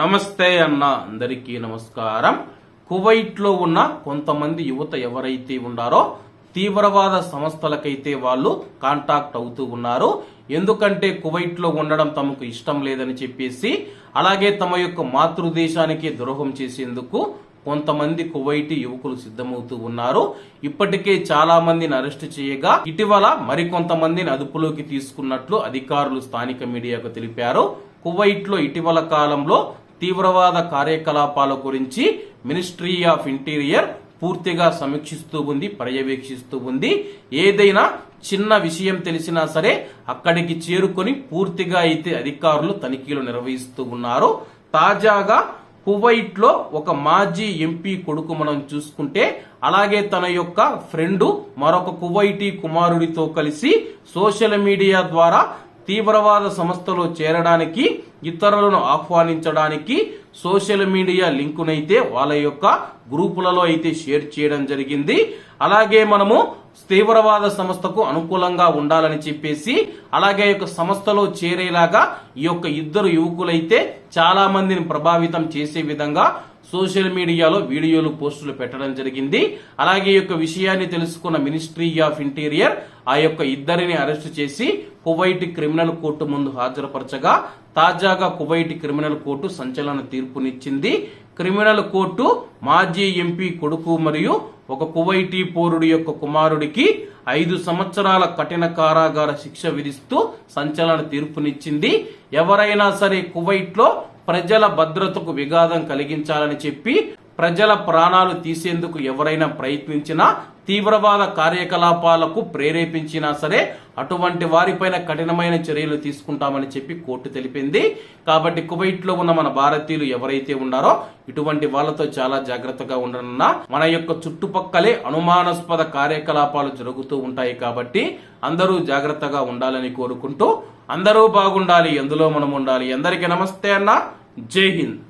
నమస్తే అన్న అందరికీ నమస్కారం. కువైట్లో ఉన్న కొంతమంది యువత ఎవరైతే ఉన్నారో తీవ్రవాద సంస్థలకైతే వాళ్ళు కాంటాక్ట్ అవుతూ ఉన్నారు. ఎందుకంటే కువైట్లో ఉండడం తమకు ఇష్టం లేదని చెప్పేసి అలాగే తమ యొక్క మాతృదేశానికి ద్రోహం చేసేందుకు కొంతమంది కువైటీ యువకులు సిద్ధమవుతూ ఉన్నారు. ఇప్పటికే చాలా మందిని అరెస్ట్ చేయగా ఇటీవల మరికొంతమందిని అదుపులోకి తీసుకున్నట్లు అధికారులు స్థానిక మీడియాకు తెలిపారు. కువైట్లో ఇటీవల కాలంలో తీవ్రవాద కార్యకలాపాల గురించి మినిస్ట్రీ ఆఫ్ ఇంటీరియర్ పూర్తిగా సమీక్షిస్తూ ఉంది పర్యవేక్షిస్తూ ఉంది. ఏదైనా చిన్న విషయం తెలిసినా సరే అక్కడికి చేరుకొని పూర్తిగా అయితే అధికారులు తనిఖీలు నిర్వహిస్తూ ఉన్నారు. తాజాగా కువైట్లో ఒక మాజీ ఎంపీ కొడుకు మనం చూసుకుంటే అలాగే తన యొక్క ఫ్రెండ్ మరొక కువైటీ కుమారుడితో కలిసి సోషల్ మీడియా ద్వారా తీవ్రవాద సంస్థలో చేరడానికి ఇతరులను ఆహ్వానించడానికి సోషల్ మీడియా లింకునైతే వాళ్ళ యొక్క గ్రూపులలో అయితే షేర్ చేయడం జరిగింది. అలాగే మనము తీవ్రవాద సంస్థకు అనుకూలంగా ఉండాలని చెప్పేసి అలాగే యొక్క సంస్థలో చేరేలాగా ఈ యొక్క ఇద్దరు యువకులైతే చాలా మందిని ప్రభావితం చేసే విధంగా సోషల్ మీడియాలో వీడియోలు పోస్టులు పెట్టడం జరిగింది. అలాగే ఈ యొక్క విషయాన్ని తెలుసుకున్న మినిస్ట్రీ ఆఫ్ ఇంటీరియర్ ఆ యొక్క ఇద్దరిని అరెస్టు చేసి కువైట్ క్రిమినల్ కోర్టు ముందు హాజరుపరచగా తాజాగా కువైట్ క్రిమినల్ కోర్టు సంచలన తీర్పునిచ్చింది. క్రిమినల్ కోర్టు మాజీ ఎంపీ కొడుకు మరియు ఒక కువైటీ పౌరుడి యొక్క కుమారుడికి ఐదు సంవత్సరాల కఠిన కారాగార శిక్ష విధిస్తూ సంచలన తీర్పునిచ్చింది. ఎవరైనా సరే కువైట్లో ప్రజల భద్రతకు విఘాతం కలిగించాలని చెప్పి ప్రజల ప్రాణాలు తీసేందుకు ఎవరైనా ప్రయత్నించినా తీవ్రవాద కార్యకలాపాలకు ప్రేరేపించినా సరే అటువంటి వారిపైన కఠినమైన చర్యలు తీసుకుంటామని చెప్పి కోర్టు తెలిపింది. కాబట్టి కువైట్లో ఉన్న మన భారతీయులు ఎవరైతే ఉన్నారో ఇటువంటి వాళ్ళతో చాలా జాగ్రత్తగా ఉండనున్నా మన యొక్క చుట్టుపక్కలే అనుమానాస్పద కార్యకలాపాలు జరుగుతూ ఉంటాయి కాబట్టి అందరూ జాగ్రత్తగా ఉండాలని కోరుకుంటూ అందరూ బాగుండాలి ఎందులో మనం ఉండాలి. అందరికీ నమస్తే అన్న. జై హింద్.